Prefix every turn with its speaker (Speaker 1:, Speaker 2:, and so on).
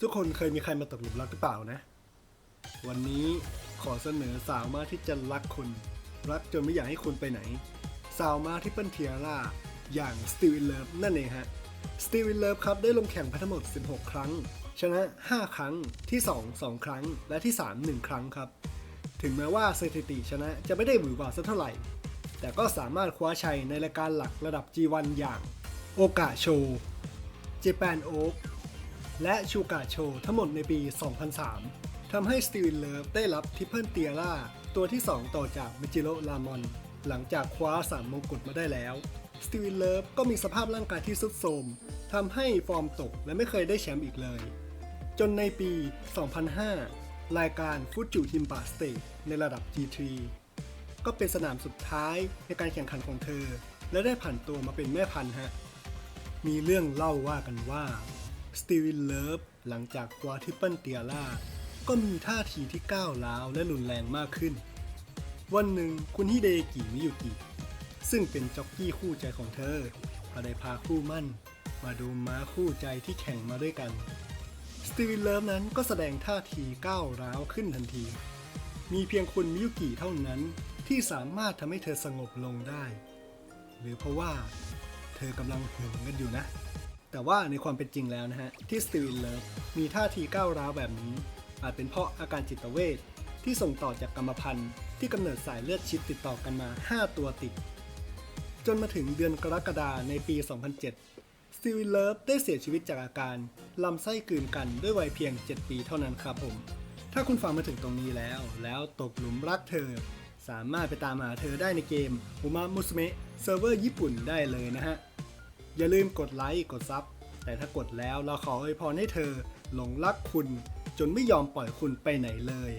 Speaker 1: ทุกคนเคยมีใครมาตกหลุมรักหรือเปล่านะ วันนี้ขอเสนอสาวมาที่จะรักคุณ รักจนไม่อยากให้คุณไปไหน สาวมาที่เป็นเทียร่า อย่างสตีวินเลิฟนั่นเองฮะสตีวินเลิฟครับได้ลงแข่งไปทั้งหมด 16 ครั้ง ชนะ 5 ครั้งที่ 2 2 ครั้ง และที่ 3 1 ครั้งครับ ถึงแม้ว่าสถิติชนะจะไม่ได้หวือหวาสักเท่าไหร่ แต่ก็สามารถคว้าชัยในรายการหลักระดับ G1 อย่างโอกาโชเจแปนโอ๊ก และชูกาโชทั้งหมดในปี 2003 ทำให้สตีวินเลิฟได้รับทิปเปิลเตียร่าตัวที่ 2 ต่อจากมิจิโรลามอน หลังจากคว้า 3 มงกุฎมาได้แล้ว สตีวินเลิฟก็มีสภาพร่างกายที่สุดโทรมทำให้ฟอร์มตกและไม่เคยได้แชมป์อีกเลย จนในปี 2005 รายการฟุตจิฮิมบาสเตในระดับ G3 ก็เป็นสนามสุดท้ายในการแข่งขันของเธอ และได้ผ่านตัวมาเป็นแม่พันธุ์ฮะ มีเรื่องเล่าว่ากันว่า สตีวินเลิฟหลังจากคว้าทิปเปิลเตียร่าก็มีท่าทีที่ก้าวร้าวและรุนแรงมากขึ้น วันหนึ่งคุณฮิเดกิมิยุกิ ซึ่งเป็นจ็อกกี้คู่ใจของเธอก็ได้พาคู่มั่น มาดูม้าคู่ใจที่แข่งมาด้วยกัน สตีวินเลิฟนั้นก็แสดงท่าทีก้าวร้าวขึ้นทันที มีเพียงคุณมิยุกิเท่านั้นที่สามารถทำให้เธอสงบลงได้ หรือเพราะว่า เธอกำลังหึงกันอยู่นะ แต่ว่าในความเป็นจริงแล้วนะฮะ ที่สตีวินเลิฟมีท่าทีก้าวร้าวแบบนี้ อาจเป็นเพราะอาการจิตเวทที่ส่งต่อจากกรรมพันธุ์ที่กำเนิดสายเลือดชิดติดต่อกันมา 5 ตัวติด จนมาถึงเดือนกรกฎาในปี 2007 สตีวินเลิฟได้เสียชีวิตจากอาการลำไส้กลืนกันด้วยวัยเพียง 7 ปีเท่านั้นครับผม ถ้าคุณฟังมาถึงตรงนี้แล้ว แล้วตกหลุมรักเธอ สามารถไปตามหาเธอได้ในเกม u m a m u s u m e เซิร์ฟเวอร์ญี่ปุ่นได้เลยนะฮะ อย่าลืมกดไลค์กดซับแต่ถ้ากดแล้วเราขออวยพรให้เธอหลงรักคุณ จนไม่ยอมปล่อยคุณไปไหนเลย